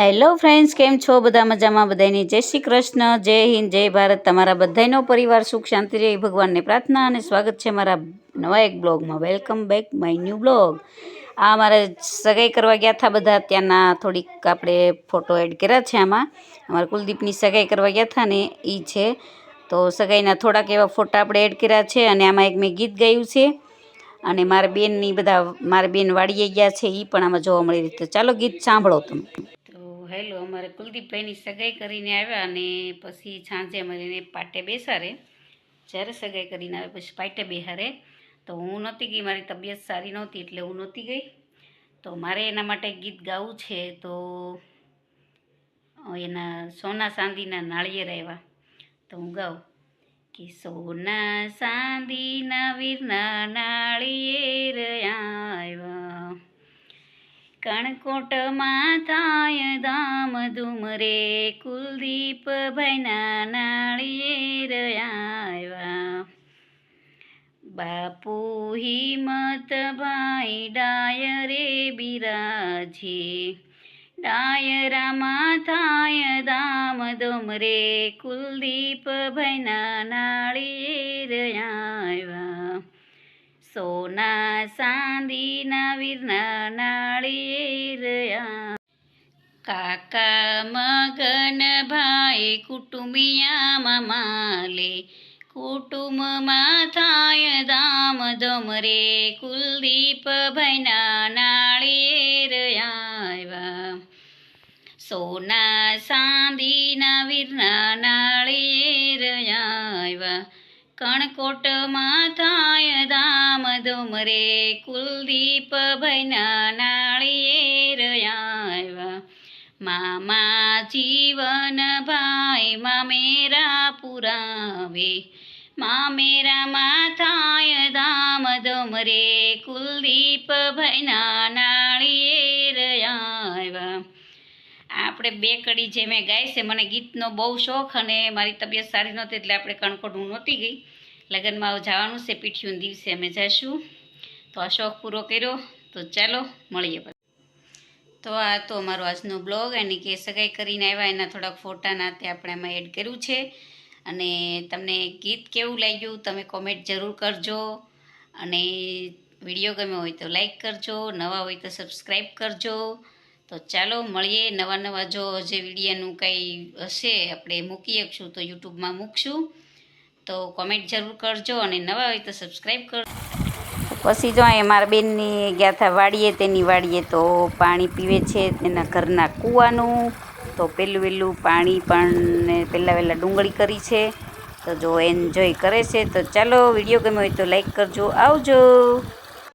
Hello friends, કેમ છો? બધા મજામાં? બધાની જય શ્રી કૃષ્ણ, જય હિન્દ, જય ભારત. તમારા બધાનો પરિવાર સુખ શાંતિ રહે, ભગવાનને પ્રાર્થના અને સ્વાગત છે મારા નવા એક બ્લોગમાં. Welcome back my new blog. આ મારે સગાઈ કરવા ગયા હતા બધા. ત્યાંના થોડીક આપણે ફોટો એડ કર્યા છે આમાં. અમારા કુલદીપની સગાઈ કરવા ગયા હતા ને એ છે. તો સગાઈના થોડાક એવા ફોટા આપણે એડ કર્યા છે અને આમાં એક મેં ગીત ગાયું છે. અને મારા બેનની બધા, મારા બેન વાડીએ ગયા છે એ પણ આમાં જોવા મળી રહી તો ચાલો ગીત સાંભળો તમે. હેલો, અમારે કુલદીપભાઈની સગાઈ કરીને આવ્યા અને પછી સાંજે એને પાટે બેસારે જ્યારે સગાઈ કરીને આવે પછી પાટે બેહારે તો હું નહોતી ગઈ, મારી તબિયત સારી નહોતી એટલે હું નહોતી ગઈ. તો મારે એના માટે ગીત ગાવું છે, તો એના સોના ચાંદીના નાળિયેર આવ્યા. તો હું ગાઉં, કે સોના ચાંદીના વીરના નાળિયેર આવ્યા. કણકોટમાં થાય ધામ ધૂમ રે કુલદીપ ભાઈના નાળીએ રહ્યા બાપુ હિંમત ભાઈ ડાયરે બિરાજે ડાયરામાં થાય ધામ ધૂમ રે કુલદીપ ભાઈના નાળીએ આવ્યા સોના સાંદીના વીરના નાળિયેર કાકા મગન ભાઈ કુટુંબિયા મમાલે કુટુંબમાં થાય ધામ ધમ રે કુલદીપ ભાઈના નાળિયેર આવ્યા સોના સાંદીના વીરના નાળી આવ્યા કણકોટમાં ધામ ધૂમ રે કુલદીપ ભૈના નાળીએ રહ્યા મામા જીવન ભાઈ, મામેરા પુરાવે. મામેરા માથાય ધામ ધૂમ રે કુલદીપ ભૈના નાળીએ રહ્યા આપણે બે કડી જે મેં ગાય છે, મને ગીતનો બહુ શોખ અને મારી તબિયત સારી નહોતી એટલે આપણે કણકોટ હું નહોતી ગઈ. લગ્નમાં જવાનું છે પીઠિયું દિવસે અમે જઈશું તો આ શોખ પૂરો કર્યો. તો ચાલો, મળીએ તો આ તો અમારો આજનો બ્લોગ એની કે સગાઈ કરીને આવ્યા, એના થોડાક ફોટાના તે આપણે એમાં એડ કર્યું છે. અને તમને ગીત કેવું લાગ્યું, તમે કોમેન્ટ જરૂર કરજો. અને વીડિયો ગમ્યો હોય તો લાઈક કરજો, નવા હોય તો સબસ્ક્રાઈબ કરજો. તો ચાલો, મળીએ નવા નવા જો જે વિડીયાનું કંઈ હશે, આપણે મૂકી શકશું, તો યુટ્યુબમાં મૂકશું. તો કોમેન્ટ જરૂર કરજો અને નવા હોય તો સબસ્ક્રાઈબ કરજો પછી જો એ મારા બેનની ગયા હતા વાડીએ, તેની વાડીએ તો પાણી પીવે છે તેના ઘરના કૂવાનું. તો પહેલું વહેલું પાણી પણ પહેલાં વહેલાં ડુંગળી કરી છે. તો જો એન્જોય કરે છે. તો ચાલો વીડિયો ગમ્યો હોય તો લાઈક કરજો. આવજો!